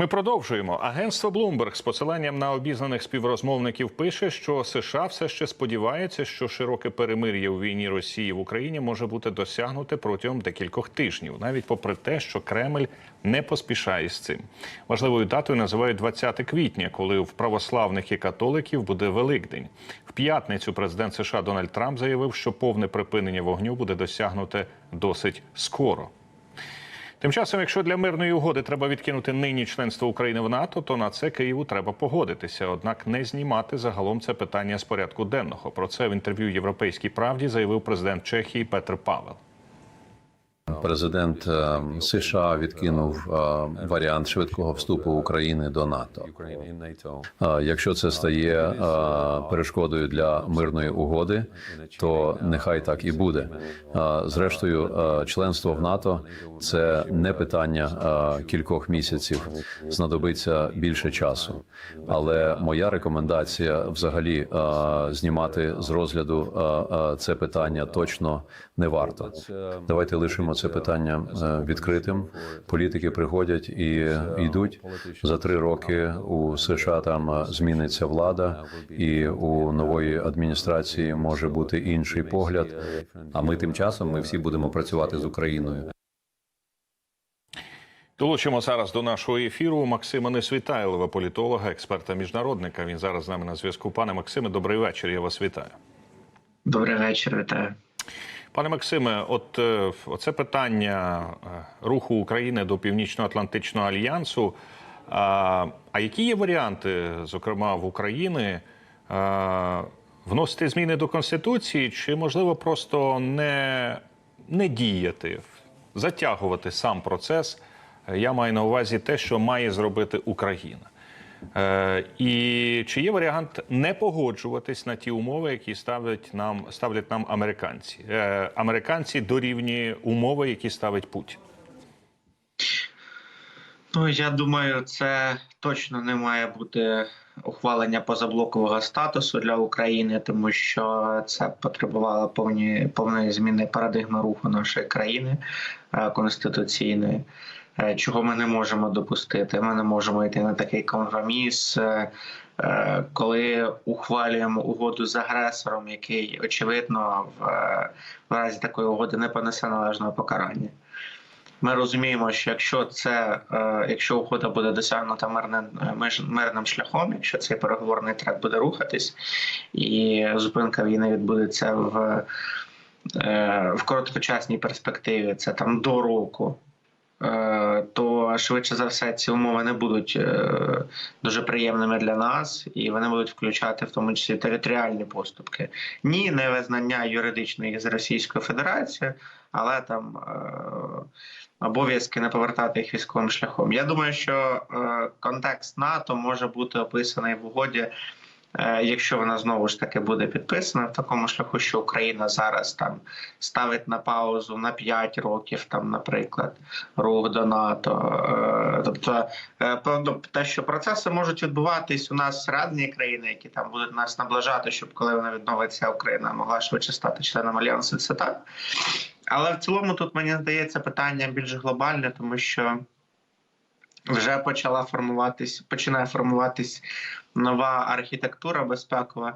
Ми продовжуємо. Агентство Bloomberg з посиланням на обізнаних співрозмовників пише, що США все ще сподівається, що широке перемир'я у війні Росії в Україні може бути досягнуте протягом декількох тижнів, навіть попри те, що Кремль не поспішає з цим. Важливою датою називають 20 квітня, коли в православних і католиків буде Великдень. В п'ятницю президент США Дональд Трамп заявив, що повне припинення вогню буде досягнуте досить скоро. Тим часом, якщо для мирної угоди треба відкинути нині членство України в НАТО, то на це Києву треба погодитися. Однак не знімати загалом це питання з порядку денного. Про це в інтерв'ю Європейській правді заявив президент Чехії Петр Павел. Президент е, США відкинув е, варіант швидкого вступу України до НАТО. Е, Якщо це стає перешкодою для мирної угоди, то нехай так і буде. Зрештою, членство в НАТО це не питання кількох місяців, знадобиться більше часу. Але моя рекомендація взагалі знімати з розгляду це питання точно не варто. Давайте лишимо це питання е, відкритим. Політики приходять і йдуть за три роки. У США там е, зміниться влада, і у нової адміністрації може бути інший погляд. А ми тим часом ми всі будемо працювати з Україною. Долучимо зараз до нашого ефіру Максима Несвітайлова, політолога, експерта міжнародника. Він зараз з нами на зв'язку. Пане Максиме, добрий вечір. Я вас вітаю. Добрий вечір, вітаю. Пане Максиме, от е, оце питання е, руху України до Північно-Атлантичного альянсу. А, а які є варіанти, зокрема в Україні, е, вносити зміни до конституції, чи можливо просто не, не діяти, затягувати сам процес? Е, Я маю на увазі те, що має зробити Україна. Е, і чи є варіант не погоджуватись на ті умови, які ставлять нам ставлять нам американці? Е, американці дорівнює умови, які ставить Путін. Ну я думаю, це точно не має бути ухвалення позаблокового статусу для України, тому що це потребувало повні повної зміни парадигми руху нашої країни е, конституційної. Е, Чого ми не можемо допустити? Ми не можемо йти на такий компроміс, е, е, коли ухвалюємо угоду з агресором, який очевидно в, разі такої угоди не понесе належного покарання. Ми розуміємо, що якщо це якщо угода буде досягнута мирним мирним шляхом, якщо цей переговорний трек буде рухатись, і зупинка війни відбудеться в, в короткочасній перспективі, це там до року. Е, То швидше за все ці умови не будуть е, дуже приємними для нас, і вони будуть включати в тому числі територіальні поступки. Ні, не визнання юридичної з Російською Федерацією, але там е, обов'язки не повертати їх військовим шляхом. Я думаю, що контекст НАТО може бути описаний в угоді, якщо вона знову ж таки буде підписана в такому шляху, що Україна зараз там ставить на паузу на 5 років, там, наприклад, рух до НАТО. Е, тобто, е, те, що процеси можуть відбуватись у нас всередині країни, які там будуть нас наближати, щоб коли вона відновиться, Україна могла швидше стати членом альянсу. Це так. Але в цілому тут мені здається питання більш глобальне, тому що вже почала формуватись, починає формуватись нова архітектура безпекова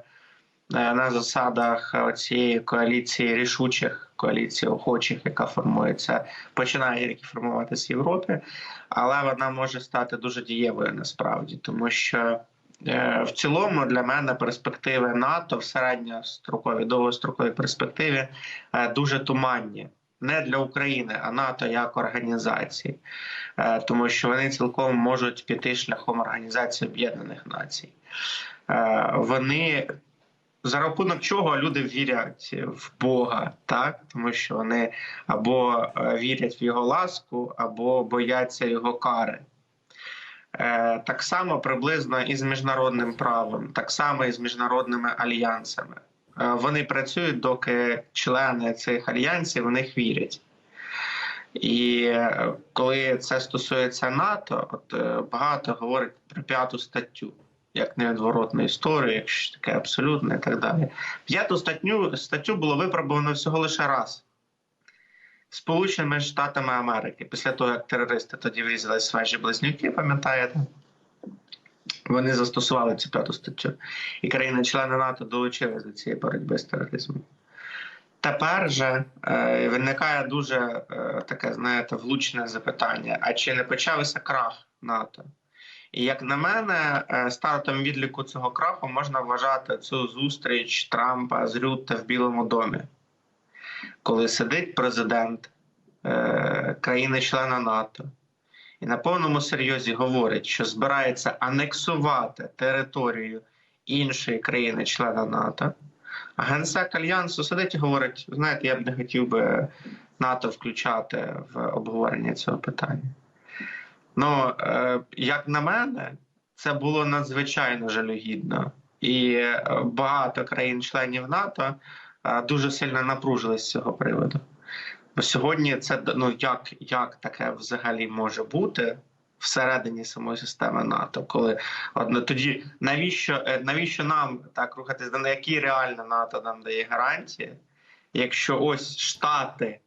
е, на засадах цієї коаліції рішучих, коаліції охочих, яка формується, починає формуватися в Європі, але вона може стати дуже дієвою насправді, тому що. е, В цілому для мене перспективи НАТО в середньостроковій довгостроковій перспективі е, дуже туманні. Не для України, а НАТО як організації, Е, тому що вони цілком можуть піти шляхом Організації Об'єднаних Націй. Е, Вони за рахунок чого люди вірять в Бога, так тому що вони або е, вірять в його ласку, або бояться його кари. Так само приблизно і з міжнародним правом, так само і з міжнародними альянсами. Е, Вони працюють, доки члени цих альянсів в них вірять. І е, коли це стосується НАТО, от е, багато говорять про п'яту статтю, як невідворотну історію, як щось таке абсолютне і так далі. П'яту статтю, статтю було випробовано всього лише раз. Сполученими Штатами Америки після того, як терористи тоді врізали свежі близнюки, пам'ятаєте? Вони застосували цю п'яту статтю, і країни-члени НАТО долучилися до цієї боротьби з тероризмом. Тепер же е, виникає дуже е, таке, знаєте, влучне запитання: а чи не почався крах НАТО? І як на мене, е, стартом відліку цього краху можна вважати цю зустріч Трампа з Рютте в Білому домі, коли сидить президент е, країни-члена НАТО і на повному серйозі говорить, що збирається анексувати територію іншої країни-члена НАТО. А генсек Альянсу сидить і говорить: знаєте, я б не хотів би НАТО включати в обговорення цього питання. Ну, е, як на мене, це було надзвичайно жалюгідно, і е, багато країн-членів НАТО е, дуже сильно напружились з цього приводу. Бо сьогодні це ну як, як таке взагалі може бути всередині самої системи НАТО, коли одно тоді навіщо е, навіщо нам так рухатись на які реально НАТО нам дає гарантії, якщо ось Штати,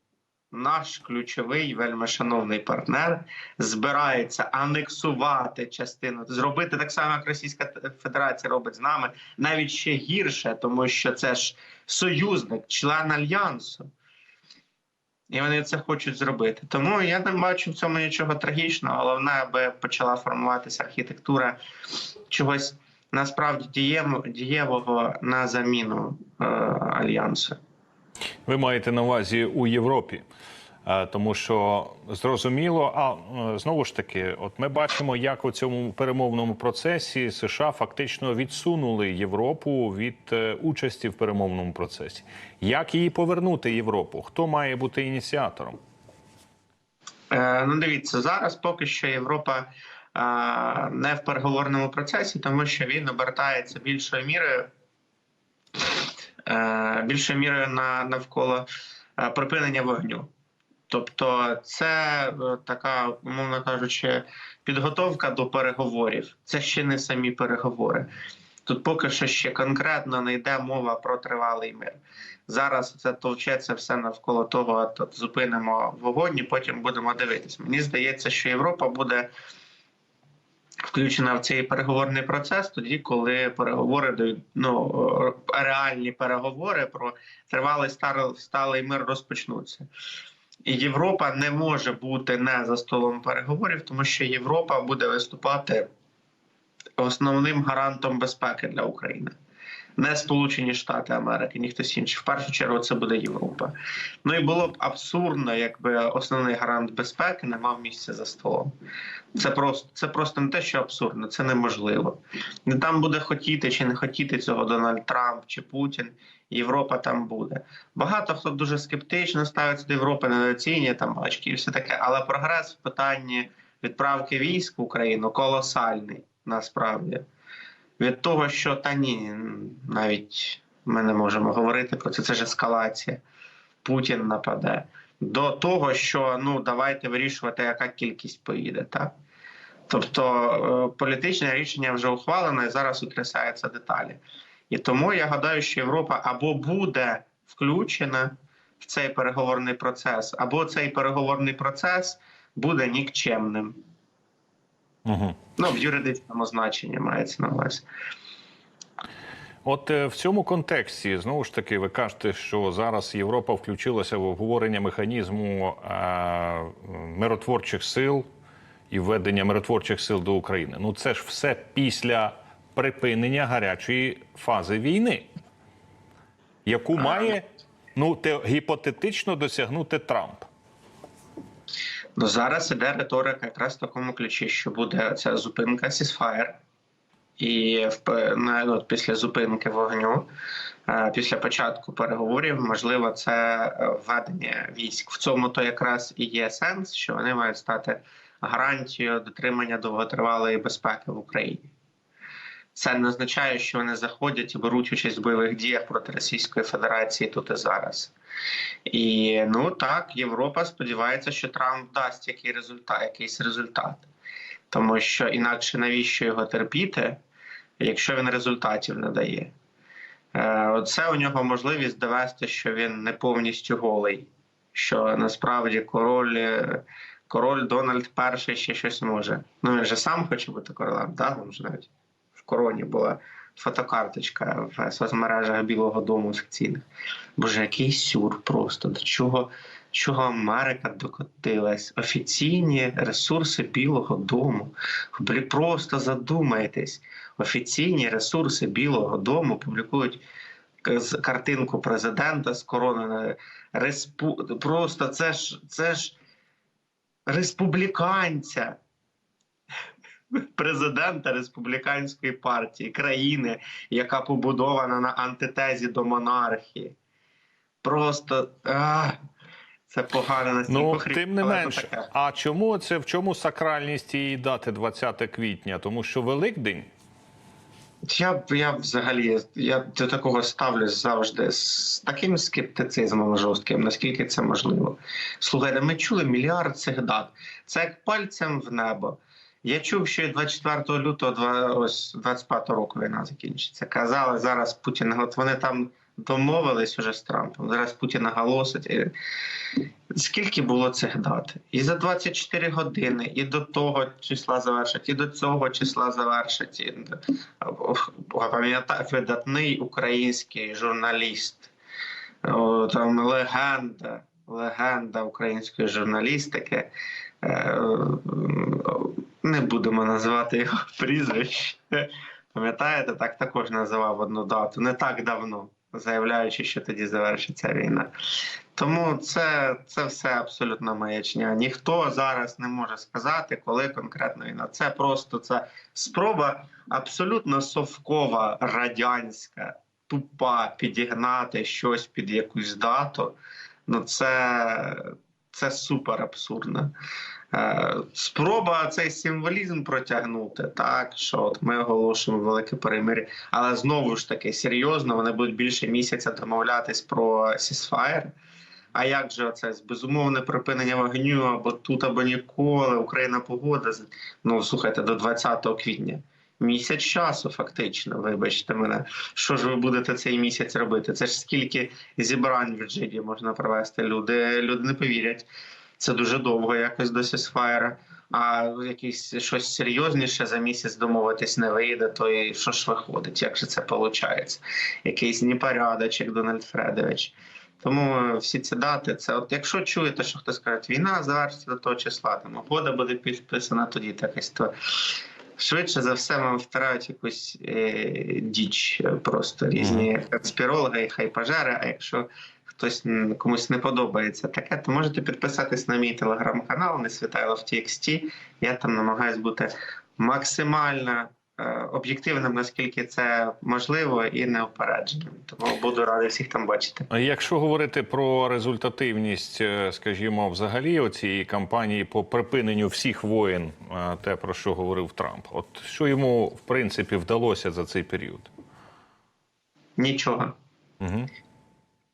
наш ключовий вельми шановний партнер, збирається анексувати частину, зробити так само, як Російська Федерація робить з нами, навіть ще гірше, тому що це ж союзник, член альянсу. І вони це хочуть зробити. Тому я не бачу в цьому нічого трагічного. Головне, аби почала формуватися архітектура чогось насправді дієво- дієвого на заміну е, альянсу. Ви маєте на увазі у Європі. Е, Тому що зрозуміло, а е, знову ж таки, от ми бачимо, як у цьому перемовному процесі США фактично відсунули Європу від е, участі в перемовному процесі. Як її повернути Європу? Хто має бути ініціатором? Е, ну, дивіться, зараз поки що Європа не в переговорному процесі, тому що він обертається більшою мірою, більшою мірою на навколо припинення вогню. Тобто, це е, така, умовно кажучи, підготовка до переговорів. Це ще не самі переговори. Тут поки що ще конкретно не йде мова про тривалий мир. Зараз це товчеться все навколо того, от зупинимо вогонь, і потім будемо дивитись. Мені здається, що Європа буде включена в цей переговорний процес тоді, коли переговори ну реальні переговори про тривалий сталий мир розпочнуться. Європа не може бути не за столом переговорів, тому що Європа буде виступати основним гарантом безпеки для України. Не Сполучені Штати Америки, ні хтось інший. В першу чергу це буде Європа. Ну і було б абсурдно, якби основний гарант безпеки не мав місця за столом. Це просто це просто не те, що абсурдно, це неможливо. Не там буде хотіти чи не хотіти цього Дональд Трамп чи Путін. Європа там буде. Багато хто дуже скептично ставиться до Європи, недооцінює там очки і все таке, але прогрес в питанні відправки військ в Україну колосальний насправді. Від того, що та ні, навіть ми не можемо говорити про це, це ж ескалація. Путін нападе. До того, що ну давайте вирішувати, яка кількість поїде, так? Тобто е, політичне рішення вже ухвалено і зараз утрясаються деталі. І тому я гадаю, що Європа або буде включена в цей переговорний процес, або цей переговорний процес буде нікчемним. Угу. Ну, в юридичному значенні мається на увазі. От е, в цьому контексті знову ж таки ви кажете, що зараз Європа включилася в обговорення механізму е, миротворчих сил і введення миротворчих сил до України. Ну це ж все після припинення гарячої фази війни, яку має ну те, гіпотетично досягнути Трамп. Ну зараз іде риторика якраз в такому ключі, що буде ця зупинка сісфаєр, і ну, після зупинки вогню, е, після початку переговорів, можливо, це е, введення військ. В цьому то якраз і є сенс, що вони мають стати гарантією дотримання довготривалої безпеки в Україні. Це не означає, що вони заходять і беруть участь в бойових діях проти Російської Федерації тут і зараз. І ну так, Європа сподівається, що Трамп дасть який результат, якийсь результат, тому що інакше навіщо його терпіти, якщо він результатів не дає. Е, Це у нього можливість довести, що він не повністю голий що насправді король, е, король Дональд І ще щось може. Ну він же сам хоче бути королем, так? Там ж навіть короні була фотокарточка в соцмережах Білого Дому офіційних. Боже, який сюр просто. До чого, чого Америка докотилась? Офіційні ресурси Білого Дому. Ви просто задумайтесь. Офіційні ресурси Білого Дому публікують картинку президента з короною. Респу... Просто це ж це ж республіканця. Президента республіканської партії, країни, яка побудована на антитезі до монархії. Просто а, це погано настільки. Ну хрі- тим не менше. таке. А чому це в чому сакральність цієї дати 20 квітня? Тому що Великдень. Я я взагалі я до такого ставлюсь завжди з таким скептицизмом жорстким, наскільки це можливо. Слухайте, ми чули мільярд цих дат. Це як пальцем в небо. Я чув, що 24 лютого ось 25 року війна закінчиться. Казали зараз Путін, от вони там домовились уже з Трампом. Зараз Путін наголосить. Скільки було цих дат? І за 24 години, і до того числа завершать, і до цього числа завершать. І... Пам'ятаю, видатний український журналіст, там легенда, легенда української журналістики. Не будемо називати його прізвище. Пам'ятаєте, так також називав одну дату не так давно, заявляючи, що тоді завершиться війна. Тому це, це все абсолютно маячня. Ніхто зараз не може сказати, коли конкретно війна. Це просто це спроба абсолютно совкова, радянська, тупа підігнати щось під якусь дату. Ну це, це супер абсурдно. Е, Спроба цей символізм протягнути, так що от ми оголошуємо велике перемир'я, але знову ж таки серйозно вони будуть більше місяця домовлятись про сісфаєр. А як же це безумовне припинення вогню або тут, або ніколи Україна погода? Ну слухайте, до 20 квітня. Місяць часу, фактично, вибачте мене. Що ж ви будете цей місяць робити? Це ж скільки зібрань в Джиді можна провести. Люди, люди не повірять. Це дуже довго якось до сісфаєра. А якийсь щось серйозніше за місяць домовитись не вийде, то і що ж виходить? Як же це виходить? Якийсь непорядочок, Дональд Фредович. Тому всі ці дати, це от якщо чуєте, що хтось каже, війна завершиться до того числа, там угода буде підписана тоді такось, то швидше за все вам втирають якусь е, діч просто різні конспірологи і хайпажери. А якщо хтось комусь не подобається таке, то можете підписатись на мій телеграм-канал не світайло в TXT. Я там намагаюсь бути максимально е, об'єктивним, наскільки це можливо, і неупередженим. Тому буду радий всіх там бачити. Якщо говорити про результативність, е, скажімо, взагалі цієї кампанії по припиненню всіх воєн, е, те про що говорив Трамп, от що йому в принципі вдалося за цей період? Нічого. Угу.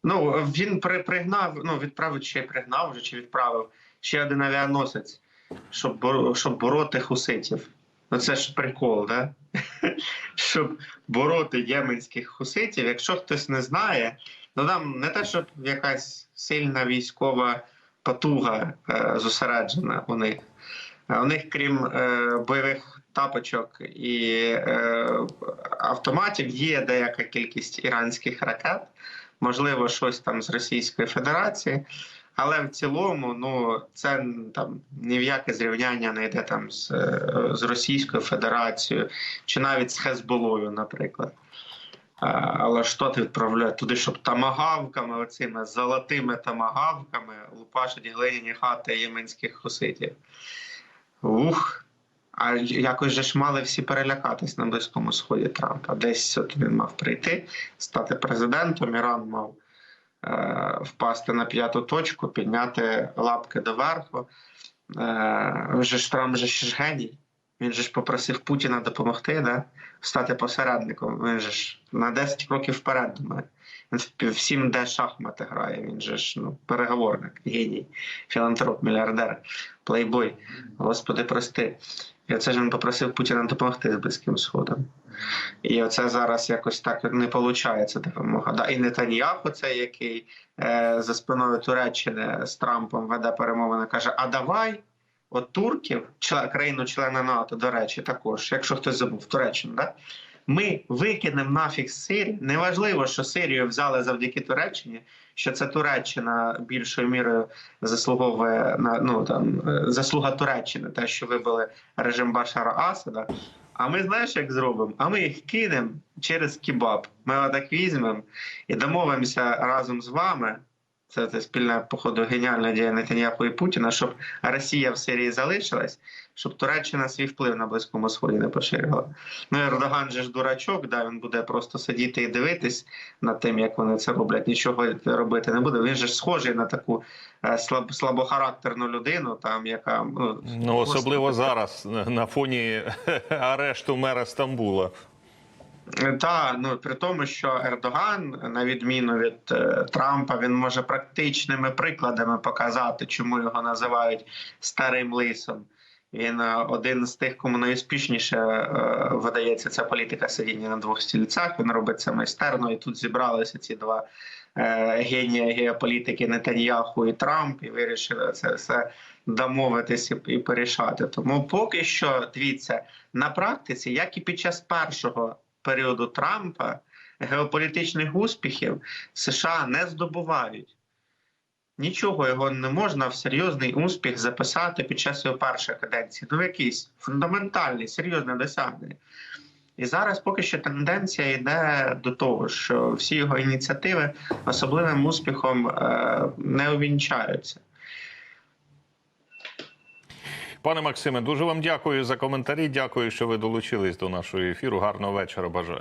Ну він при, пригнав, ну відправив чи пригнав вже чи відправив ще один авіаносець, щоб щоб бороти хуситів. Ну це ж прикол, да? щоб бороти єменських хуситів. Якщо хтось не знає, ну там не те, щоб якась сильна військова потуга е, зосереджена у них. У них, крім е, бойових тапочок і е, автоматів, є деяка кількість іранських ракет можливо, щось там з Російської Федерації, але в цілому, ну це там ні в яке зрівняння не йде там з, е, з Російською Федерацією чи навіть з Хезболою, наприклад. Але Штати відправляють туди, щоб тамагавками, оцими золотими тамагавками лупашать глиняні хати єменських хуситів. Ух. А якось же ж мали всі перелякатись на близькому сході Трампа. Десь от він мав прийти, стати президентом. Іран мав е, впасти на п'яту точку, підняти лапки доверху. Е, вже ж Трамп же ж геній. Він же ж попросив Путіна допомогти, да? стати посередником. Він же ж на 10 кроків вперед думає. Він всім де шахмати грає. Він же ж ну, переговорник, геній, філантроп, мільярдер, плейбой. Господи, прости. І оце ж він попросив Путіна допомогти з Близьким Сходом. І оце зараз якось так не виходить допомога. Да, і Нетаньяху, це який е, за спиною Туреччини з Трампом веде перемовини, каже: А давай, от турків, член, країну-члена НАТО, до речі, також, якщо хтось забув, Туреччину, да? ми викинемо нафіг з. Неважливо, що Сирію взяли завдяки Туреччині, що це Туреччина більшою мірою заслуговує на ну там е, заслуга Туреччини, те, що вибили режим Башара Асада. А ми знаєш, як зробимо? А ми їх кинемо через кебаб. Ми отак візьмемо і домовимося разом з вами. Це, це спільна, походу, геніальна дія Нетаньяху і Путіна, щоб Росія в Сирії залишилась, щоб Туреччина свій вплив на Близькому Сході не поширила. Ну, Ердоган же ж дурачок, да, він буде просто сидіти і дивитись над тим, як вони це роблять, нічого робити не буде. Він же ж схожий на таку е, слаб, слабохарактерну людину, там, яка ну, Ну особливо просто- зараз на фоні арешту мера Стамбула. Так, ну при тому, що Ердоган, на відміну від е, Трампа, він може практичними прикладами показати, чому його називають старим лисом. Він е, один з тих, кому найуспішніше е, видається ця політика сидіння на двох стільцях. Він робить це майстерно, і тут зібралися ці два е, генія геополітики Нетаньяху і Трамп, і вирішили це все домовитись і, і порішати. Тому поки що дивіться на практиці, як і під час першого періоду Трампа геополітичних успіхів США не здобувають. Нічого його не можна в серйозний успіх записати під час його першої каденції. Ну, якийсь фундаментальний, серйозне досягнення. І зараз поки що тенденція йде до того, що всі його ініціативи особливим успіхом е, не увінчаються. Пане Максиме, дуже вам дякую за коментарі. Дякую, що ви долучились до нашого ефіру. Гарного вечора. Бажаю.